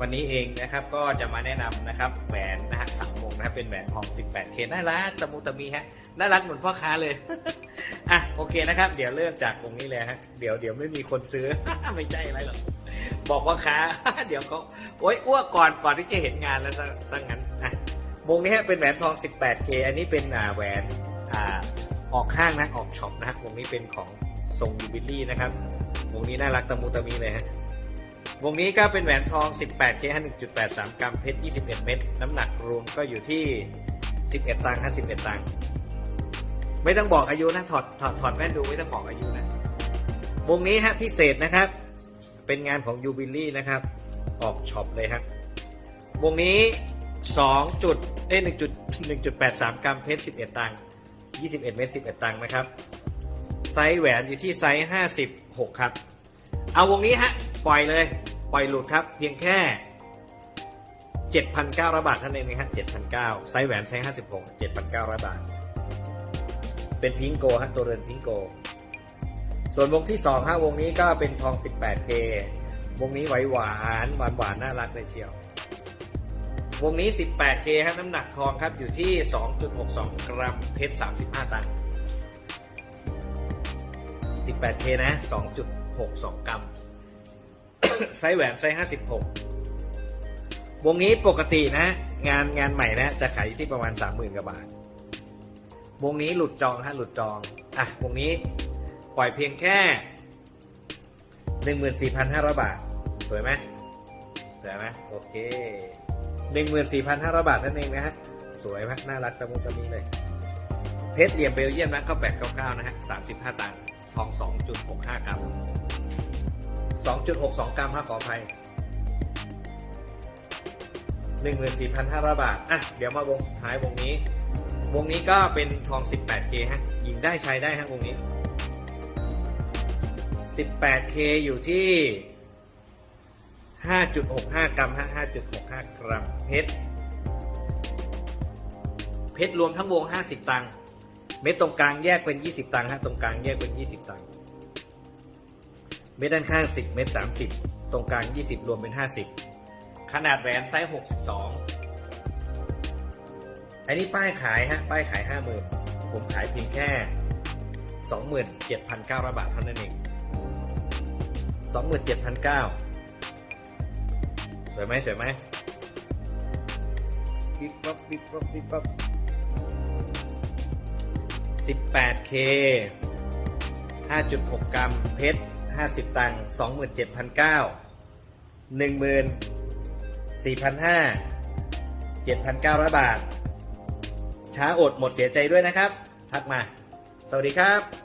วันนี้เองนะครับก็จะมาแนะนำนะครับแหวนนะฮะสังวงนะครับเป็นแหวนทอง 18K น่ารักตะมูตะมีฮะน่ารักเหมือนพ่อค้าเลยอะโอเคนะครับ เดี๋ยวเริ่มจากวงนี้เลยฮะเดี๋ยวเดี๋ยวไม่มีคนซื้อ ไม่ใช่อะไรหรอกบอกพ่อค้า เดี๋ยวเขาโอ๊ยอ้วกก่อนก่อนที่จะเห็นงานแล้วซะซะงั้นอะวงนี้ฮะเป็นแหวนทอง 18K อันนี้เป็นอ่าแหวนอ่าออกข้างนะออกช็อปนะฮะวงนี้เป็นของทรงยูบิลี่นะครับวงนี้น่ารักตะมูตะมีเลยฮะ วงนี้ก็เป็นแหวนทอง 18K 1.83 กรัมเพชร 21 เม็ดน้ำหนักรวมก็อยู่ที่ 11 ตังค์51 ตังค์ไม่ต้องบอกอายุนะถอดถอดถอดแว่นดูไม่ต้องบอกอายุนะ วงนี้ฮะพิเศษนะครับ เป็นงานของยูบิลี่นะครับ ออกช็อปเลยครับวงนี้ 2 จุดเอ้ย1 1.83 กรัมเพชร 11 ตังค์21 เม็ด11 ตังค์นะครับ ไซส์แหวนอยู่ที่ไซส์ 56 ครับ เอาวงนี้ฮะ ปล่อยเลย ปล่อยหลุดครับ เพียงแค่ 7,900 บาทเท่านั้นเองนะฮะ7,900ไซส์แหวนไซส์56 7,900 บาท เป็นพิงโกฮะตัวเรือนพิงโก ส่วนวงที่2ฮะวงนี้ก็เป็นทอง 18K วงนี้ไหวหวานหวานหวานน่ารักเลยเชียว วงนี้ 18K ฮะน้ำหนักทองครับอยู่ที่ 2.62 กรัมเพชร35 ตังค์ 18K นะ 2.62 กรัม ไซส์แหวนไซส์56วงนี้ปกตินะ งานงานใหม่นะ จะขายที่ประมาณ30,000กว่าบาท วงนี้หลุดจองฮะหลุดจอง อะ วงนี้ปล่อยเพียงแค่14,500บาท สวยไหมสวยไหมโอเค14,500บาทนั่นเองนะฮะ สวยมากน่ารักตะมุตะมีเลย เพชรเหลี่ยมเบลเยียมนะก็899นะฮะ35ตังค์ทอง2.65กรัม 2.62 กรัมครับขออภัย 14,500 บาท อะ เดี๋ยวมาวงสุดท้ายวงนี้ วงนี้ก็เป็นทอง 18K ฮะยิงได้ใช้ได้ฮะวงนี้ 18K อยู่ที่ 5.65 กรัมฮะ5.65 กรัมเพชร เพชรรวมทั้งวง 50 ตังค์ เม็ดตรงกลางแยกเป็น 20 ตังค์ฮะ ตรงกลางแยกเป็น 20 ตังค์ เม็ดด้านข้าง 10 เม็ด30 ตรงกลาง 20 รวมเป็น 50 ขนาดแหวนไซส์ 62 อันนี้ป้ายขายฮะ ป้ายขาย 50,000 ผมขายเพียงแค่ 27,900 บาทเท่านั้นเอง 27,900 สวยไหมสวยไหมปิ๊บปั๊บปิ๊บปั๊บปิ๊บปั๊บ 18K 5.6 กรัมเพชร 50 ตังค์27,900 14,500 7,900 บาท ช้าอดหมดเสียใจด้วยนะครับ ทักมา สวัสดีครับ